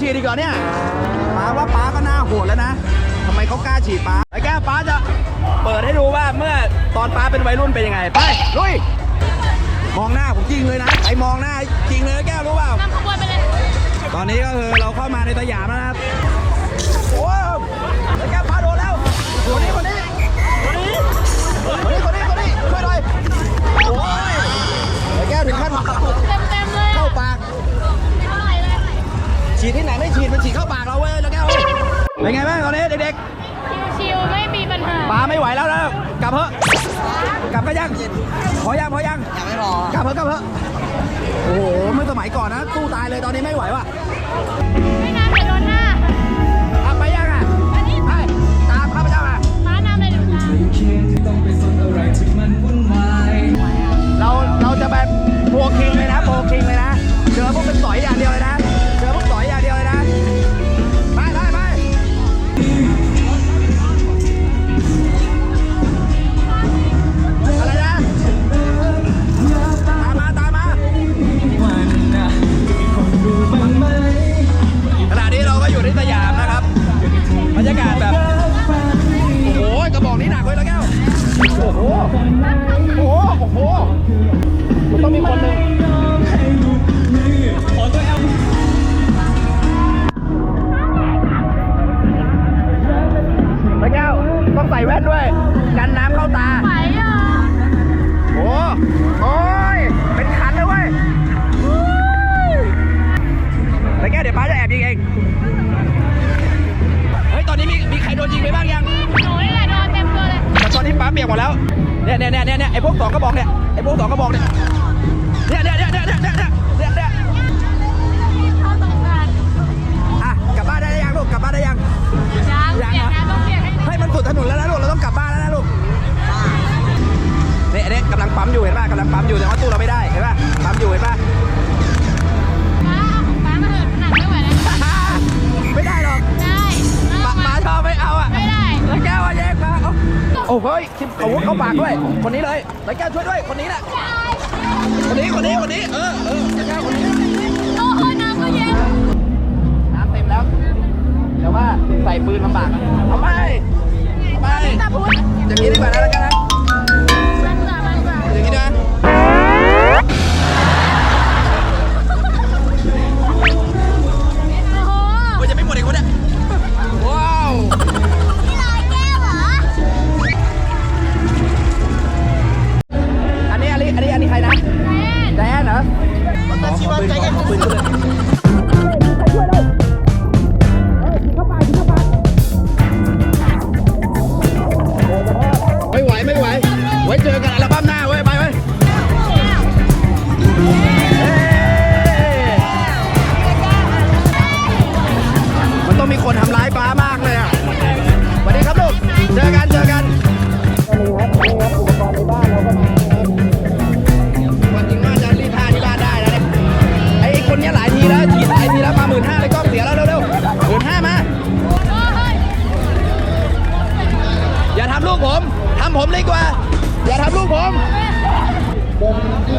ฉีดอีกเหรอเนี่ยป้าว่าป้าก็น่าโหดแล้วนะทำไมเขากล้าฉีดป้าไอ้แก้วป้าจะเปิดให้ดูว่าเมื่อตอนป้าเป็นวัยรุ่นเป็นยังไง ไปลุยมองหน้าผมจริงเลยนะไอ้มองหน้าจริงเลยแก้วรู้เปล่านำขบวนไปเลยตอนนี้ก็คือเราเข้ามาในสยามแล้วนะครับ อยังไม่พอกลับเถอะกลับเถอะโอ้โหเมื่อสมัยก่อนนะสู้ตายเลยตอนนี้ไม่ไหวว่ะ หมดแล้วเนี่ยเนี่ยเนี่ยเนี่ยไอ้พวกสองกระบอกเนี่ยไอ้พวกสองกระบอกเนี่ยเนี่ยเนี่ยเนี่ยเนี่ยเนี่ยเนี่ยเนี่ยเนี่ยเข้าตรงกลางอะกลับบ้านได้ยังลูกกลับบ้านได้ยังยังยังเปียกเหรอนะต้องเปียกให้ดีให้มันสุดถนนแล้วนะลูกเราต้องกลับบ้านแล้วนะลูกเนี่ยเนี่ยกำลังปั๊มอยู่เห็นป่ะกำลังปั๊มอยู่แต่ว่าตู้เราไม่ได้เห็นป่ะปั๊มอยู่เห็นป่ะฟ้าเอาของฟ้ามาเถอะหนักไม่ไหวแล้วไม่ได้หรอกได้ปาเอาปามาชอบไม่เอา โอ้เฮ้ยทิมอาวุธเข้าปากด้วย คนนี้เลยแล้วแก้วช่วยด้วย คนนี้แหละ คนนี้ คนนี้ คนนี้ เออเออแล้วแก้วคนนี้ โอ้โหน้ำก็เย็น น้ำเต็มแล้ว แต่ว่าใส่ปืนลำบากเอาไป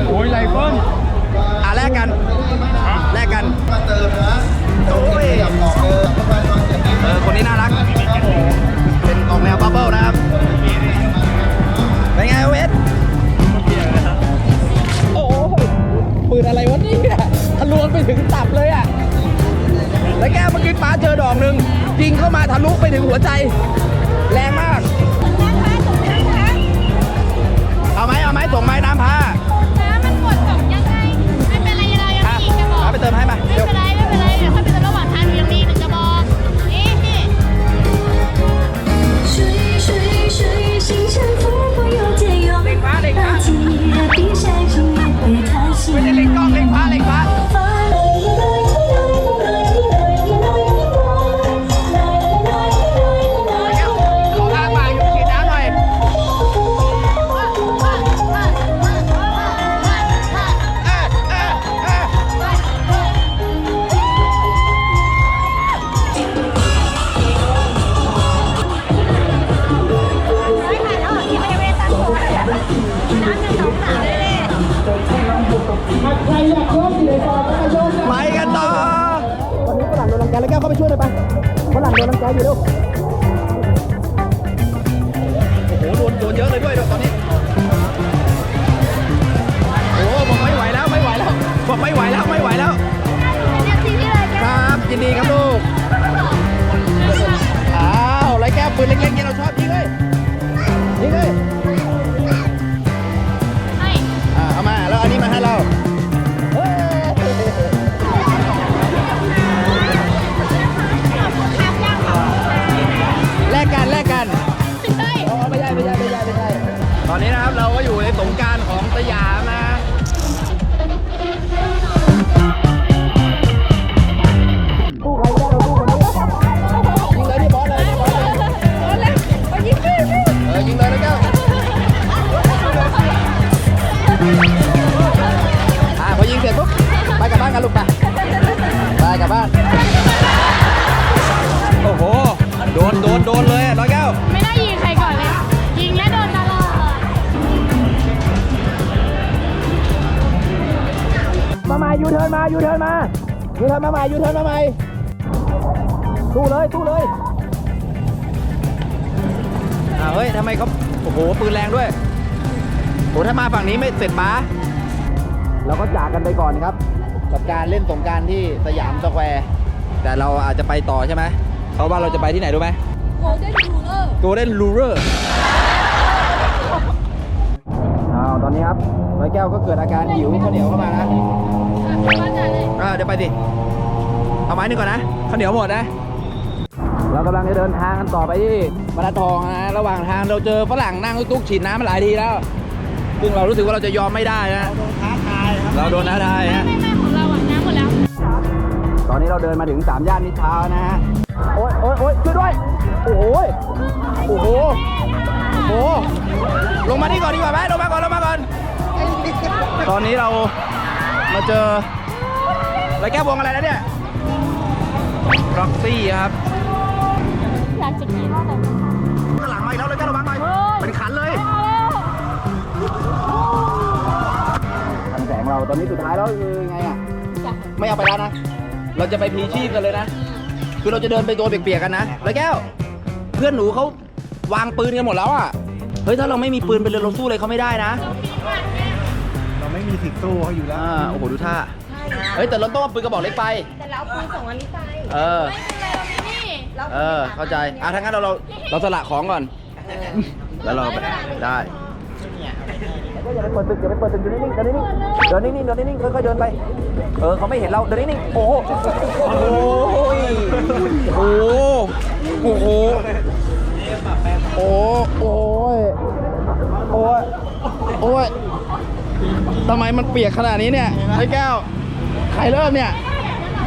โอ้ยไรเฟิลอะแลกกันแลกกันโอ้ยเออคนนี้น่ารัก เป็นออกแนวบับเบิ้ลนะครับเป็นไงเวสโอ้ยปืนอะไรวะเนี่ยทะลวงไปถึงตับเลยอะแล้วแก้วเมื่อกี้ป้าเจอดอกหนึ่งยิงเข้ามาทะลุไปถึงหัวใจ แรงมาก เอาไหมเอาไหมส่งไหมน้ำ ดี๋ยวถ้าเป็นระหว่างทางยังมีอีก กันต่อวันนี้ฝรั่งโดนรังกันแล้วแก้วเข้าไปช่วยหน่อยไปฝรั่งโดนรังแกอยู่เร็วโอ้โหโดนโดนเยอะเลยด้วยตอนนี้โอ้บอกไม่ไหวแล้วไม่ไหวแล้วบอกไม่ไหวแล้วไม่ไหวแล้วเรียกที่ที่เลยแกครับยินดีครับลูกอ้าวไรแก้วปืนเล็กๆเนี่ยเราชอบยิงเลย มาใหม่ยูเทิร์นมายูเทิร์นมายูเทิร์นมาใหม่ยูเทิร์นมาใหม่สู้เลยสู้เลยอ่าเฮ้ยทำไมเขาโอ้โหปืนแรงด้วยโหถ้ามาฝั่งนี้ไม่เสร็จป้าเราก็จากกันไปก่อนครับ กับการเล่นสงการที่สยามสแควร์แต่เราอาจจะไปต่อใช่ไหมเขาว่าเราจะไปที่ไหนรู้ไหมโกลเด้นรูเลอร์โกลเด้นลูเรอร์อ้าวตอนนี้ครับร้อยแก้วก็เกิดอาการหิวข้าวเหนียวเข้ามานะ เลยอ่าเดี๋ยวไปสิเอาไม้หนึ่งก่อนนะข้าวเหนียวหมดนะ เรากำลังจะเดินทางกันต่อไปที่บรรทัดทองนะ ระหว่างทางเราเจอฝรั่งนั่งตุ๊กๆฉีดน้ำมาหลายทีแล้ว ซึ่งเรารู้สึกว่าเราจะยอมไม่ได้นะ เราโดนท้าทายฮะไม่ไม่ของเราอะน้ำหมดแล้วตอนนี้เราเดินมาถึงสามย่านนิทาวน์นะฮะ โอ๊ยโอ๊ยโอ๊ยช่วยด้วย โอ้โหยโอ้โห โอ้โห ลงมานี่ก่อนดีกว่าไหมลงมาก่อน ลงมาก่อน ตอนนี้เรามาเจอ อะไรแก้ววงอะไรแล้วเนี่ยร็อกซี่ครับอยากจะกินแต่ข้างหลังมาอีกแล้วเลยแก้วระวังหน่อยเป็นขันเลยทันแสงเราตอนนี้สุดท้ายแล้วคือไงอะไม่เอาไปแล้วนะ เราจะไปพีชีพกันเลยนะ คือเราจะเดินไปตัวเปียกๆกันนะแล้วแก้ว เพื่อนหนูเขาวางปืนกันหมดแล้วอะเฮ้ยถ้าเราไม่มีปืนไปเลยเราสู้อะไรเขาไม่ได้นะ เราไม่มีสิทธิ์สู้เขาอยู่แล้วอ่าโอ้โหดูท่า เฮ้ยแต่เราต้องเอาปืนกระบอกเล็กไป แต่เราปืนสองอันนี้ไปเออไม่เป็นไรเรามีนี่เราเออ เข้าใจ อะถ้างั้นเราเราเราสละของก่อน แล้วเราไปได้ก็อย่าไปเปิดตึกอย่าไปเปิดตึกเดินนิ่งๆเดินนิ่งๆเดินนิ่งๆเดินนิ่งๆค่อยๆเดินไป เออเขาไม่เห็นเราเดินนิ่งๆโอ้โหโอ้โหโอ้โหโอ้โหโอ้ยโอ้ยโอ้ยทำไมมันเปียกขนาดนี้เนี่ยไอ้แก้ว ใครเริ่มเนี่ย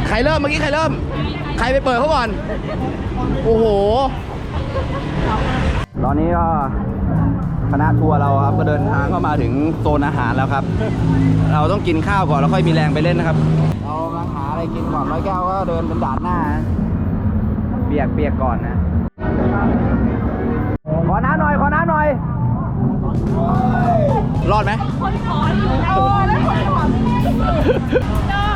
ใครเริ่มเมื่อกี้ใครเริ่ม ใครไปเปิดเขาก่อน โอ้โห ตอนนี้ก็คณะทัวร์เราครับก็เดินทางเข้ามาถึงโซนอาหารแล้วครับ เราต้องกินข้าวก่อนแล้วค่อยมีแรงไปเล่นนะครับ เรากำลังหาอะไรกินก่อนร้อยแก้วก็เดินเป็นด่านหน้านะเปียกเปียกก่อนนะ ขอน้ำหน่อย ขอน้ำหน่อย รอดไหมคนขออยู่นะโอ้แล้วคนขอไม่ได้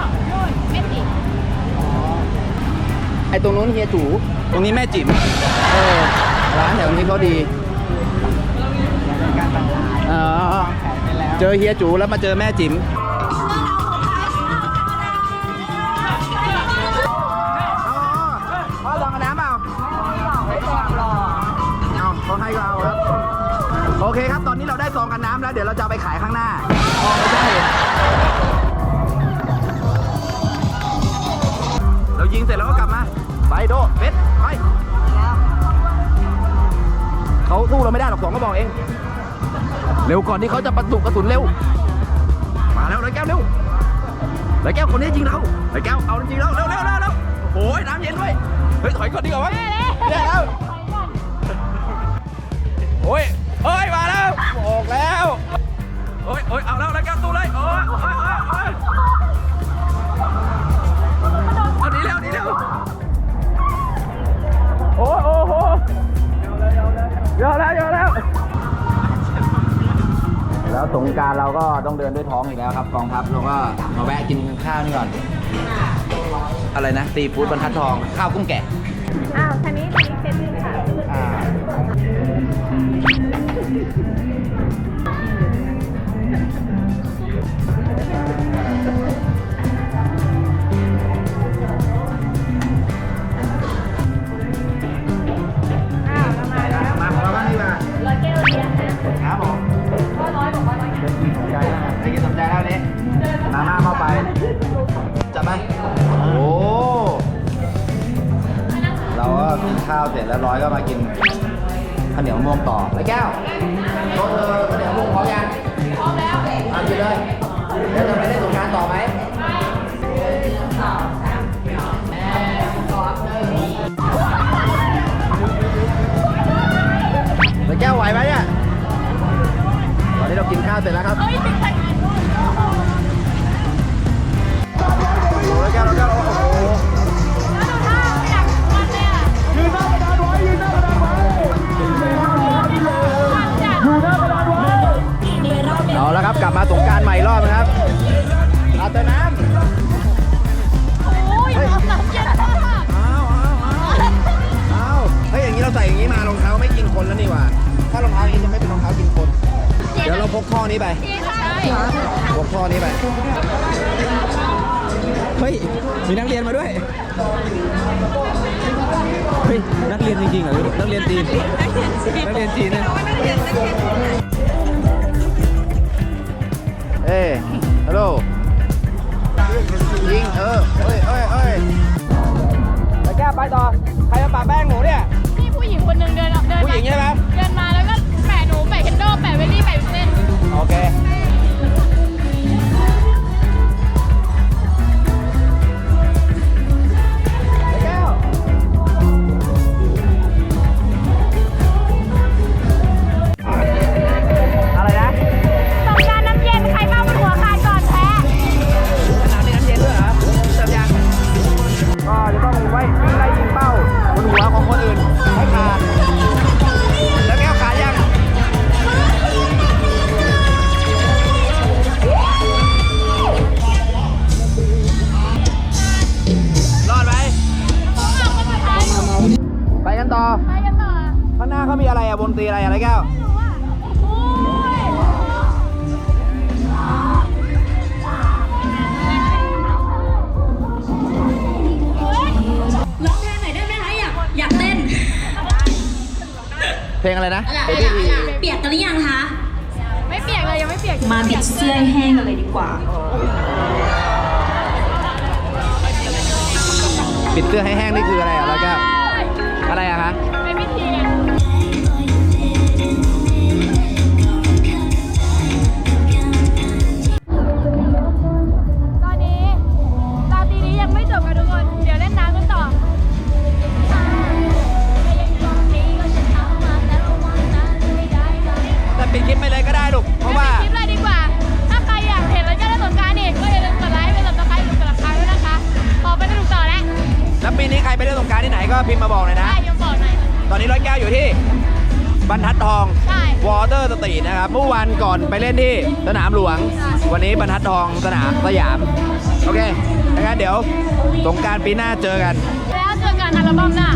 ไอ้ตรงนู้นเฮียจูตรงนี้แม่จิ๋มเออร้านแถวนี้เขาดีเออเจอเฮียจูแล้วมาเจอแม่จิ๋มเอาลองน้ำเปล่าเอาเขาให้ก็เอาครับโอเคครับ ตอนนี้เราได้ซองกันน้ำแล้ว เดี๋ยวเราจะเอาไปขายข้างหน้าอ๋อไม่ใช่ โดเฟสไปเขาสู้เราไม่ได้หรอกสองก็บอกเอง เร็วก่อนที่เขาจะประตุกระสุนเร็ว มาแล้วเลยแก้วเร็วเลยแก้วคนนี้ยิงเราเลยแก้วเอาจริงแล้วเร็วเร็วเร็วเร็วโอ้ยน้ำเย็นด้วยเฮ้ยถอยก่อนดีกว่าวะแย่แล้วโอ้ยเฮ้ยมาแล้วออกแล้วโอ้ยโอ้ยเอาแล้วเลยแก้วตู้เลยโอ้ยโอ้ยโอ้ย ยอะแล้วเยอะแล้วแล้วสงกรารเราก็ต้องเดินด้วยท้องอีกแล้วครับกองทัพเราก็มาแวะกินข้าวนี่ก่อน อะไรนะตีฟู้ดบรรทัดทองข้าวกุ้งแกะอ้าวคันนี้คันนี้เซตหนึงค่ะอ่า เรากินข้าวเสร็จแล้วครับเฮ้ยติดใส่โอ้โหแล้วแก้วแล้วแก้วโอ้โหแล้วดูท่าไม่อยากมันเลยอะยืนหน้ากระดานไว้ยืนหน้ากระดานไว้มันจัดยืนหน้ากระดานไว้เอาแล้วครับกลับมาสงกรารใหม่อีกรอบนะครับอาเติมน้ำโอ้ยเอาน้ำเย็นมากอ้าวอ้าวอ้าวอ้าวเฮ้ยอย่างนี้เราใส่อย่างนี้มารองเท้าไม่กินคนแล้วนี่หว่า ถ้ารองเท้าอย่างนี้จะไม่ เดี๋ยวเราพกท่อนี้ไปใช่พกท่อนี้ไป เฮ้ย มีนักเรียนมาด้วย เฮ้ย นักเรียนจริงๆเหรอ นักเรียนจีน นักเรียนจีนเนี่ยเอ้ฮัลโหลยิง เออเอ้ยเอ้ยเอ้ยแล้วแก้วไปต่อ ใครมาปะแป้งหนูเนี่ยมีผู้หญิงคนหนึ่งเดินออกเดินผู้หญิงใช่ไหม เตรีอะไรอะไรแก้วไม่รู้อะโอ้ยร้องเพลงหน่อยได้ไหมคะอยากอยากเต้น เพลงอะไรนะอะไรเบบี้ทีเปียกกันหรือยังคะ ไม่เปียกเลยยังไม่เปียกอยู่มาบิดเสื้อให้แห้งกันเลยดีกว่า ปิดเสื้อให้แห้งนี่คืออะไรอะแล้วแก้วอะไรอะคะ ปิดคลิปไปเลยก็ได้ลูกเพราะว่า คลิปเลยดีกว่า ถ้าใครอยากเห็นแล้วจะได้สงกรารอีกก็อย่าลืมกดไลค์เป็นสับสไครต์หรือกดติดตามด้วยนะคะต่อไปสนุกต่อแล้วแล้วปีนี้ใครไปเล่นสงกรารที่ไหนก็พิมพ์มาบอกหน่อยนะ ได้ยังบอกหน่อย ตอนนี้ร้อยแก้วอยู่ที่บรรทัดทองใช่ วอเตอร์สตรีทนะครับ เมื่อวันก่อนไปเล่นที่สนามหลวง วันนี้บรรทัดทองสนามสยาม โอเคดังนั้นเดี๋ยวสงกรารปีหน้าเจอกัน แล้วเจอกันอัลบั้มหน้า